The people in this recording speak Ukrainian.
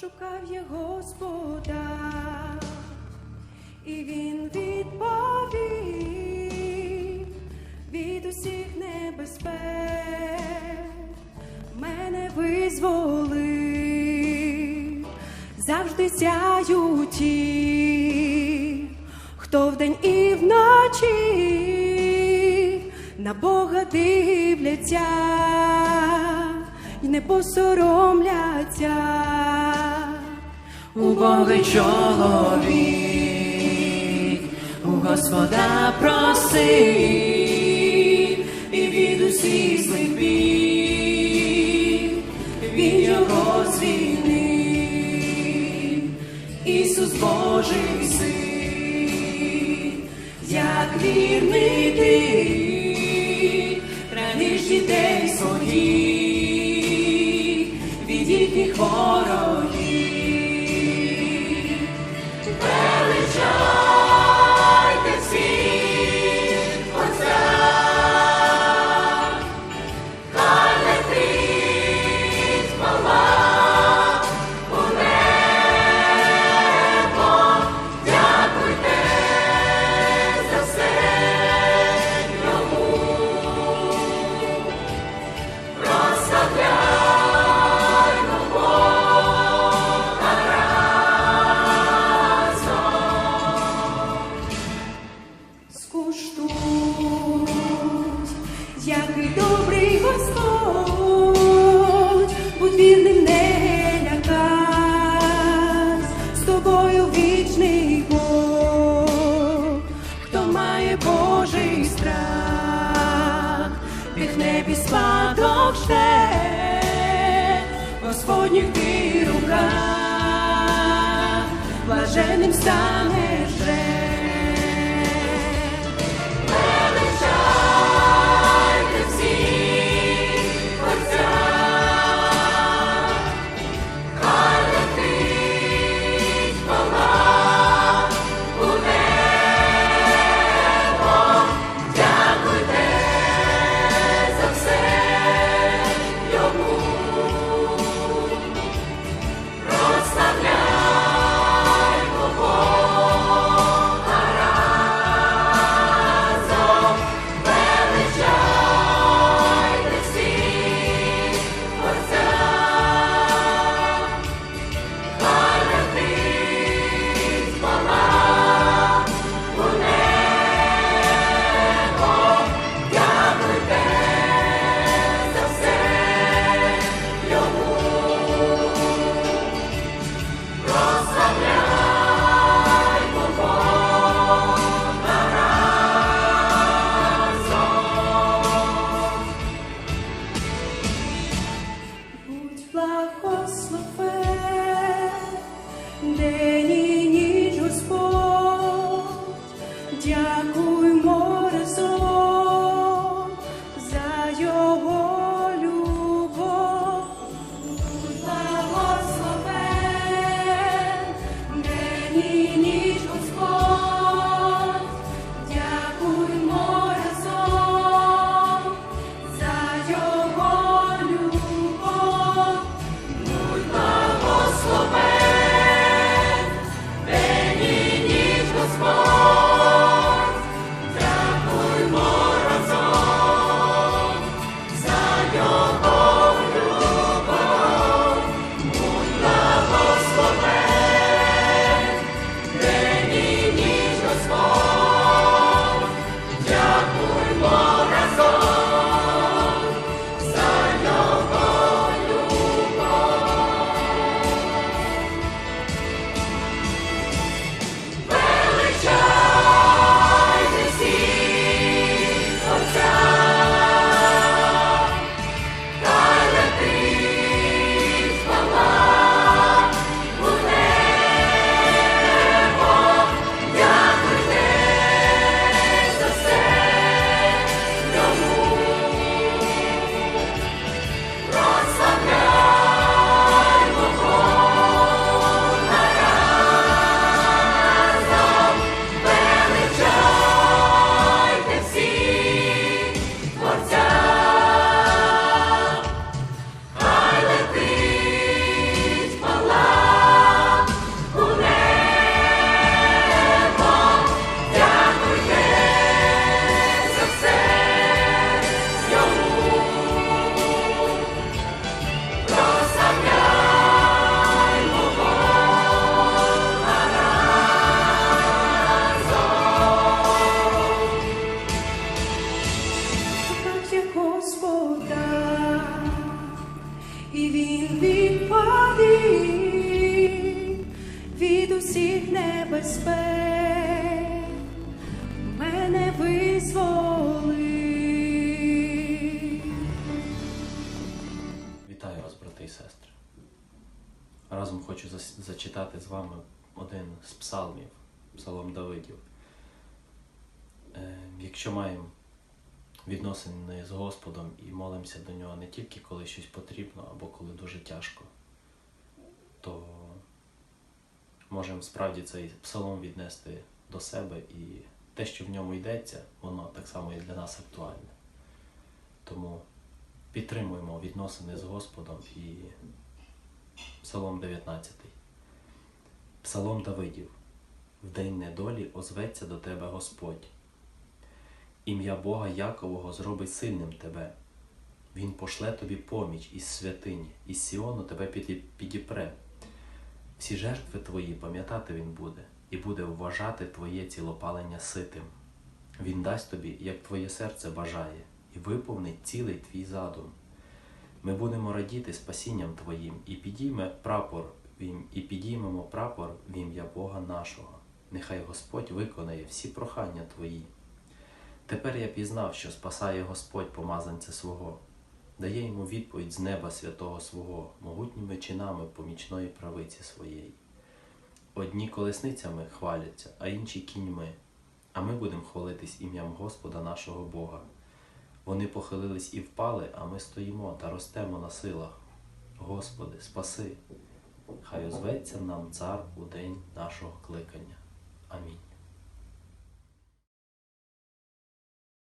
шукав я Господа, і він відповів від усіх небезпек, мене визволив, завжди сяють ті, хто вдень і вночі на Бога дивляться й не посоромляться. Убогий чоловік, у Господа просив, і від усіх злих бід, він його звільнив. Ісус Божий син, як вірний ти, храниш дітей своїх від їхніх ворогів. Господніх ти руках, блаженним станеш Разом хочу зачитати з вами один з псалмів, псалом Давидів. Е, Якщо маємо відносини з Господом і молимося до нього не тільки коли щось потрібно або коли дуже тяжко, то можемо справді цей псалом віднести до себе і те, що в ньому йдеться, воно так само і для нас актуальне. Тому підтримуємо відносини з Господом і Псалом 19. Псалом Давидів. В день недолі озветься до тебе Господь. Ім'я Бога Якового зробить сильним тебе. Він пошле тобі поміч із святині, із Сіону тебе підіпре. Всі жертви твої пам'ятати він буде, і буде вважати твоє цілопалення ситим. Він дасть тобі, як твоє серце бажає, і виповнить цілий твій задум. Ми будемо радіти спасінням Твоїм, і підійме прапор і підіймемо прапор в ім'я Бога нашого. Нехай Господь виконає всі прохання Твої. Тепер я пізнав, що спасає Господь помазанця свого, дає йому відповідь з неба святого свого, могутніми чинами помічної правиці своєї. Одні колесницями хваляться, а інші кіньми, а ми будемо хвалитись ім'ям Господа нашого Бога. Вони похилились і впали, а ми стоїмо та ростемо на силах. Господи, спаси! Хай озветься нам цар у день нашого кликання. Амінь.